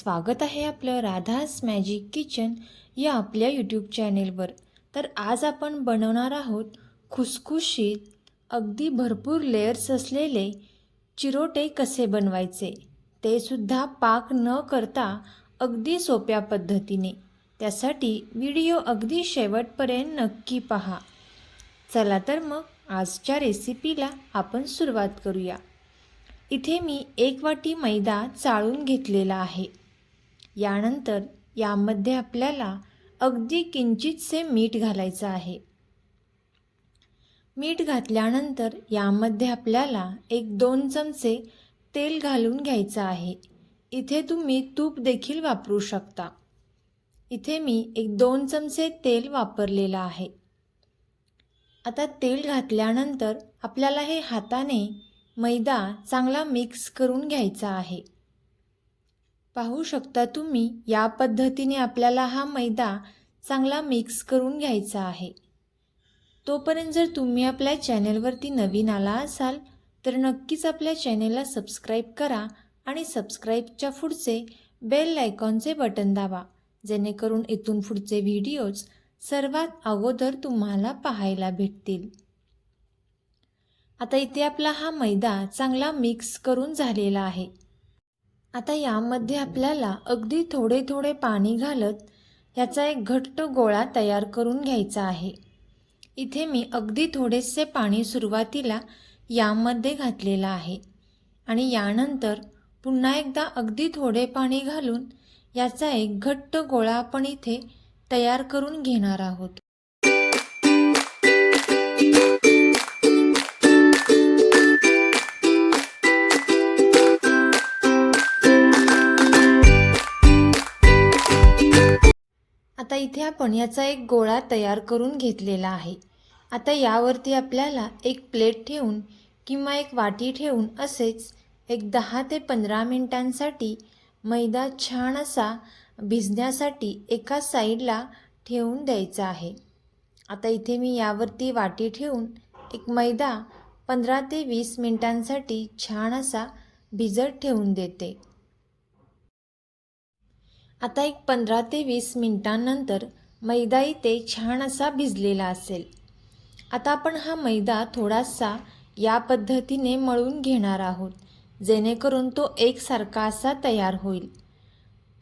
स्वागत आहे आपलं राधास मॅजिक किचन या आपल्या यूट्यूब चॅनेलवर तर आज आपण बनवणार आहोत खुसखुशीत अगदी भरपूर लेयर्स असलेले चिरोटे कसे बनवायचे ते सुद्धा पाक न करता अगदी सोप्या पद्धतीने. त्यासाठी व्हिडिओ अगदी शेवटपर्यंत नक्की पहा. चला तर मग आजच्या रेसिपीला आपण सुरुवात करूया. इथे मी एक वाटी मैदा चाळून घेतलेला आहे. यानंतर यामध्ये आपल्याला अगदी किंचितसे मीठ घालायचं आहे. मीठ घातल्यानंतर यामध्ये आपल्याला एक दोन चमचे तेल घालून घ्यायचं आहे. इथे तुम्ही तूप देखील वापरू शकता. इथे मी एक दोन चमचे तेल वापरलेलं आहे. आता तेल घातल्यानंतर आपल्याला हे हाताने मैदा चांगला मिक्स करून घ्यायचा आहे. पाहू शकता तुम्ही या पद्धतीने आपल्याला हा मैदा चांगला मिक्स करून घ्यायचा आहे. तोपर्यंत जर तुम्ही आपल्या चॅनेलवरती नवीन आला असाल तर नक्कीच आपल्या चॅनेलला सबस्क्राईब करा आणि सबस्क्राईबच्या पुढचे बेल आयकॉनचे बटन दाबा जेणेकरून इथून पुढचे व्हिडिओज सर्वात अगोदर तुम्हाला पाहायला भेटतील. आता इथे आपला हा मैदा चांगला मिक्स करून झालेला आहे. आता यामध्ये आपल्याला अगदी थोडे थोडे पाणी घालत याचा एक घट्ट गोळा तयार करून घ्यायचा आहे. इथे मी अगदी थोडेसे पाणी सुरुवातीला यामध्ये घातलेलं आहे आणि यानंतर पुन्हा एकदा अगदी थोडे पाणी घालून याचा एक घट्ट गोळा आपण इथे तयार करून घेणार आहोत. इथे आपण याचा एक गोळा तयार करून घेतलेला आहे. आता यावरती आपल्याला एक प्लेट ठेवून किंवा एक वाटी ठेवून असेच एक दहा ते पंधरा मिनटांसाठी मैदा छान असा भिजण्यासाठी एका साईडला ठेवून द्यायचा आहे. आता इथे मी यावरती वाटी ठेवून एक मैदा पंधरा ते वीस मिनटांसाठी छान असा भिजत ठेवून देते. आता एक पंधरा ते वीस मिनटांनंतर मैदा इथे छान असा भिजलेला असेल. आता आपण हा मैदा थोडासा या पद्धतीने मळून घेणार आहोत जेणेकरून तो एकसारखा असा तयार होईल.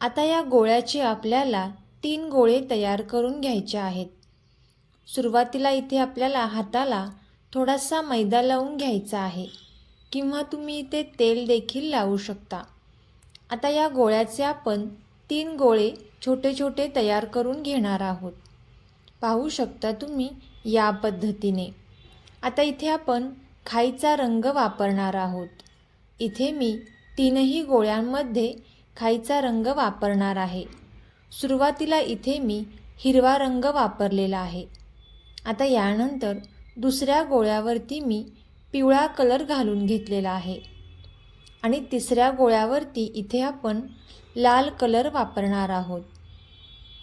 आता या गोळ्याचे आपल्याला तीन गोळे तयार करून घ्यायचे आहेत. सुरुवातीला इथे आपल्याला हाताला थोडासा मैदा लावून घ्यायचा आहे किंवा तुम्ही इथे तेल देखील लावू शकता. आता या गोळ्याचे आपण तीन गोळे छोटे छोटे तयार करून घेणार आहोत. पाहू शकता तुम्ही या पद्धतीने. आता इथे आपण खाईचा रंग वापरणार आहोत. इथे मी तीनही गोळ्यांमध्ये खाईचा रंग वापरणार आहे. सुरुवातीला इथे मी हिरवा रंग वापरलेला आहे. आता यानंतर दुसऱ्या गोळ्यावरती मी पिवळा कलर घालून घेतलेला आहे. आणि तिसऱ्या गोळ्यावरती इथे आपण लाल कलर वापरणार आहोत.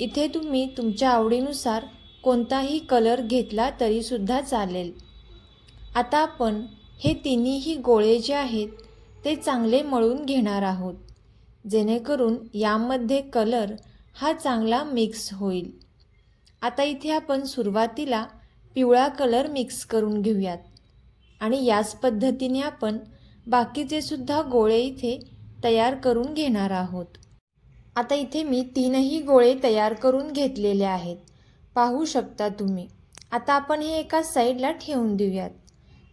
इथे तुम्ही तुमच्या आवडीनुसार कोणताही कलर घेतला तरीसुद्धा चालेल. आता आपण हे तिन्हीही गोळे जे आहेत ते चांगले मळून घेणार आहोत. जेणेकरून यामध्ये कलर हा चांगला मिक्स होईल. आता इथे आपण सुरुवातीला पिवळा कलर मिक्स करून घेऊयात. आणि याच पद्धतीने आपण बाकीचे सुद्धा गोळे इथे तयार करून घेणार आहोत. आता इथे मी तीनही गोळे तयार करून घेतलेले आहेत. पाहू शकता तुम्ही. आता आपण हे एका साईडला ठेवून देऊयात.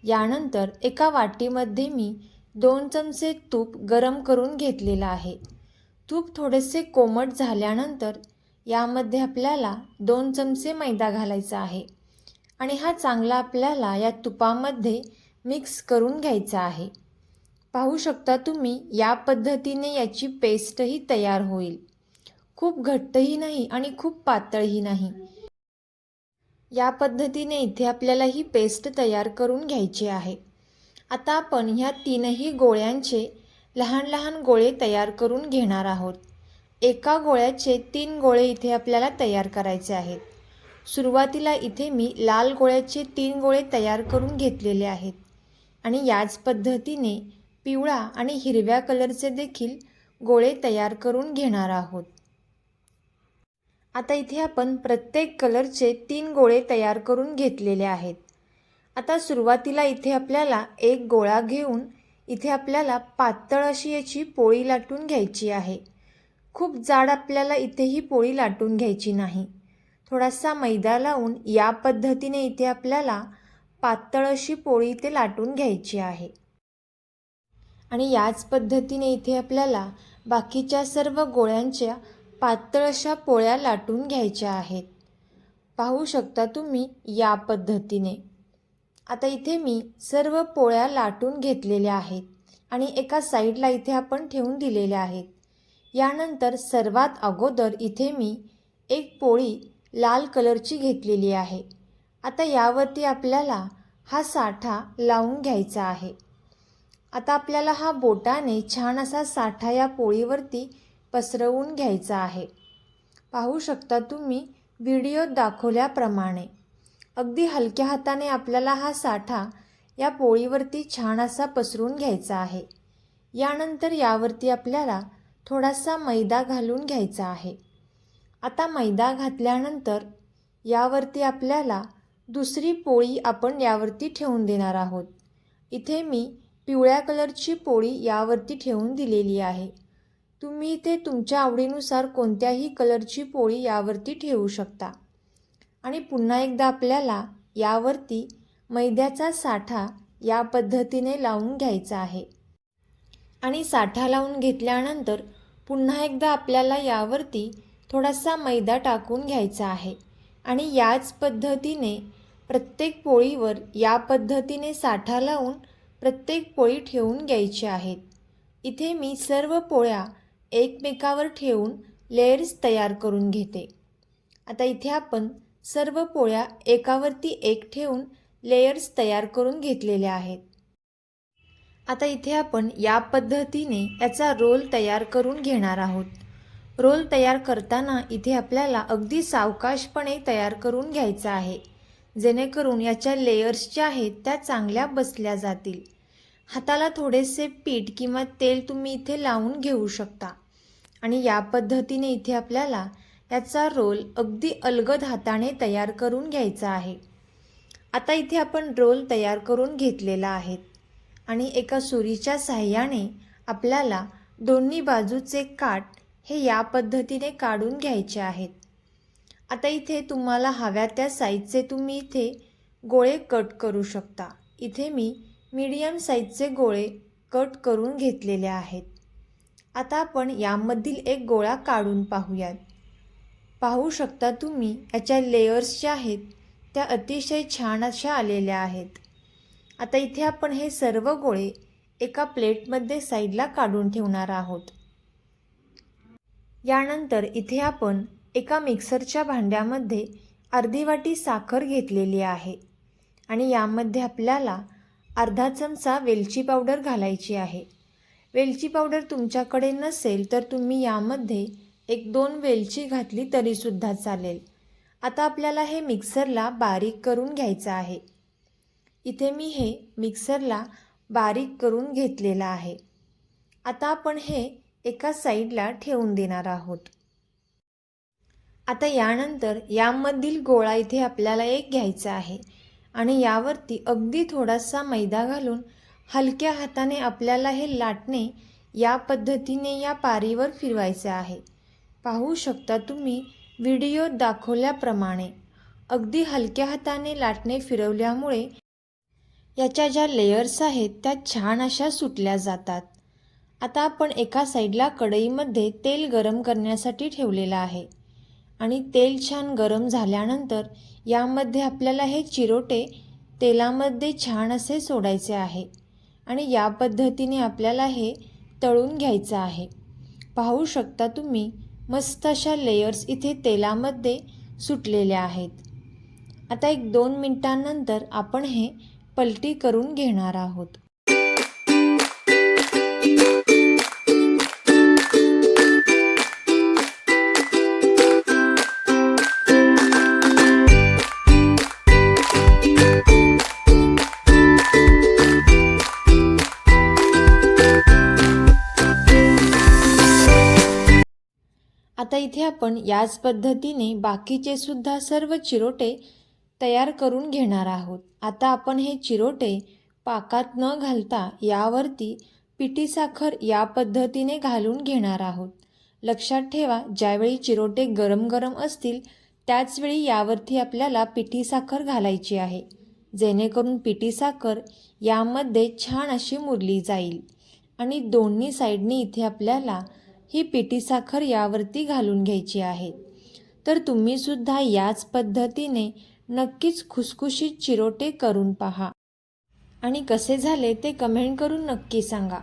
यानंतर एका वाटीमध्ये मी दोन चमचे तूप गरम करून घेतलेलं आहे. तूप थोडेसे कोमट झाल्यानंतर यामध्ये आपल्याला दोन चमचे मैदा घालायचा आहे. आणि हा चांगला आपल्याला या तुपामध्ये मिक्स करून घ्यायचा आहे. पाहू शकता तुम्ही या पद्धतीने याची पेस्टही तयार होईल. खूप घट्टही नाही आणि खूप पातळही नाही. या पद्धतीने इथे आपल्याला ही पेस्ट तयार करून घ्यायची आहे. आता आपण ह्या तीनही गोळ्यांचे लहान लहान गोळे तयार करून घेणार आहोत. एका गोळ्याचे तीन गोळे इथे आपल्याला तयार करायचे आहेत. सुरुवातीला इथे मी लाल गोळ्याचे तीन गोळे तयार करून घेतलेले आहेत. आणि याच पद्धतीने पिवळा आणि हिरव्या कलरचे देखील गोळे तयार करून घेणार आहोत. आता इथे आपण प्रत्येक कलरचे तीन गोळे तयार करून घेतलेले आहेत. आता सुरुवातीला इथे आपल्याला एक गोळा घेऊन इथे आपल्याला पातळ अशी याची पोळी लाटून घ्यायची आहे. खूप जाड आपल्याला इथे ही पोळी लाटून घ्यायची नाही. थोडासा मैदा लावून या पद्धतीने इथे आपल्याला पातळ अशी पोळी इथे लाटून घ्यायची आहे. आणि याच पद्धतीने इथे आपल्याला बाकीच्या सर्व गोळ्यांच्या पातळ अशा पोळ्या लाटून घ्यायच्या आहेत. पाहू शकता तुम्ही या पद्धतीने. आता इथे मी सर्व पोळ्या लाटून घेतलेल्या आहेत आणि एका साईडला इथे आपण ठेवून दिलेल्या आहेत. यानंतर सर्वात अगोदर इथे मी एक पोळी लाल कलरची घेतलेली आहे. आता यावरती आपल्याला हा साठा लावून घ्यायचा आहे. आता आपल्याला हा बोटाने छान असा साठा या पोळीवरती पसरवून घ्यायचा आहे. पाहू शकता तुम्ही व्हिडिओत दाखवल्याप्रमाणे. अगदी हलक्या हाताने आपल्याला हा साठा या पोळीवरती छान असा पसरून घ्यायचा आहे. यानंतर यावरती आपल्याला थोडासा मैदा घालून घ्यायचा आहे. आता मैदा घातल्यानंतर यावरती आपल्याला दुसरी पोळी आपण यावरती ठेवून देणार आहोत. इथे मी पिवळ्या कलरची पोळी यावरती ठेवून दिलेली आहे. तुम्ही इथे तुमच्या आवडीनुसार कोणत्याही कलरची पोळी यावरती ठेवू शकता. आणि पुन्हा एकदा आपल्याला यावरती मैद्याचा साठा या पद्धतीने लावून घ्यायचा आहे. आणि साठा लावून घेतल्यानंतर पुन्हा एकदा आपल्याला यावरती थोडासा मैदा टाकून घ्यायचा आहे. आणि याच पद्धतीने प्रत्येक पोळीवर या पद्धतीने साठा लावून प्रत्येक पोळी ठेवून घ्यायची आहेत. इथे मी सर्व पोळ्या एकमेकावर ठेवून लेयर्स तयार करून घेते. आता इथे आपण सर्व पोळ्या एकावरती एक ठेवून लेयर्स तयार करून घेतलेल्या आहेत. आता इथे आपण या पद्धतीने याचा रोल तयार करून घेणार आहोत. रोल तयार करताना इथे आपल्याला अगदी सावकाशपणे तयार करून घ्यायचा आहे. जेणेकरून याच्या लेयर्स ज्या आहेत त्या चांगल्या बसल्या जातील. हाताला थोडेसे पीठ किंवा तेल तुम्ही इथे लावून घेऊ शकता. आणि या पद्धतीने इथे आपल्याला याचा रोल अगदी अलगद हाताने तयार करून घ्यायचा आहे. आता इथे आपण रोल तयार करून घेतलेला आहे. आणि एका सुरीच्या साह्याने आपल्याला दोन्ही बाजूचे काठ हे या पद्धतीने काढून घ्यायचे आहेत. आता इथे तुम्हाला हव्या त्या साईजचे तुम्ही इथे गोळे कट करू शकता. इथे मी मीडियम साईजचे गोळे कट करून घेतलेले आहेत. आता आपण यामधील एक गोळा काढून पाहूयात. पाहू शकता तुम्ही याच्या लेयर्स ज्या आहेत त्या अतिशय छान अशा आलेल्या आहेत. आता इथे आपण हे सर्व गोळे एका प्लेटमध्ये साईडला काढून ठेवणार आहोत. यानंतर इथे आपण एका मिक्सरच्या भांड्यामध्ये अर्धी वाटी साखर घेतलेली आहे आणि यामध्ये आपल्याला अर्धा चमचा वेलची पावडर घालायची आहे. वेलची पावडर तुमच्याकडे नसेल तर तुम्ही यामध्ये एक दोन वेलची घातली तरीसुद्धा चालेल. आता आपल्याला हे मिक्सरला बारीक करून घ्यायचं आहे. इथे मी हे मिक्सरला बारीक करून घेतलेलं आहे. आता आपण हे एका साईडला ठेवून देणार आहोत. आता यानंतर यामधील गोळा इथे आपल्याला एक घ्यायचा आहे. आणि यावरती अगदी थोडासा मैदा घालून हलक्या हाताने आपल्याला हे लाटणे या पद्धतीने या पारीवर फिरवायचे आहे. पाहू शकता तुम्ही व्हिडिओ दाखवल्याप्रमाणे अगदी हलक्या हाताने लाटणे फिरवल्यामुळे याच्या ज्या लेयर्स आहेत त्या छान अशा सुटल्या जातात. आता आपण एका साईडला कढईमध्ये तेल गरम करण्यासाठी ठेवलेलं आहे. आणि तेल छान गरम झाल्यानंतर यामध्ये आपल्याला हे चिरोटे तेलामध्ये छान असे सोडायचे आहे. आणि या पद्धतीने आपल्याला हे तळून घ्यायचं आहे. पाहू शकता तुम्ही मस्त अशा लेयर्स इथे तेलामध्ये सुटलेल्या आहेत. आता एक दोन मिनटांनंतर आपण हे पलटी करून घेणार आहोत. आता इथे आपण याच पद्धतीने बाकीचे सुद्धा सर्व चिरोटे तयार करून घेणार आहोत. आता आपण हे चिरोटे पाकात न घालता यावरती पिठी साखर या पद्धतीने घालून घेणार आहोत. लक्षात ठेवा ज्यावेळी चिरोटे गरम गरम असतील त्याचवेळी यावरती आपल्याला पिठी साखर घालायची आहे. जेणेकरून पिठी साखर यामध्ये छान अशी मुरली जाईल. आणि दोन्ही साईडनी इथे आपल्याला ही पिठी साखर यावरती घालून घ्यायची आहे. तर तुम्हीसुद्धा याच पद्धतीने नक्कीच खुसखुशीत चिरोटे करून पहा. आणि कसे झाले ते कमेंट करून नक्की सांगा.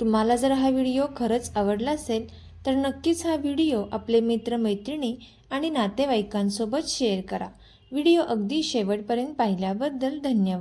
तुम्हाला जर हा व्हिडिओ खरंच आवडला असेल तर नक्कीच हा व्हिडिओ आपले मित्रमैत्रिणी आणि नातेवाईकांसोबत शेअर करा. व्हिडिओ अगदी शेवटपर्यंत पाहिल्याबद्दल धन्यवाद.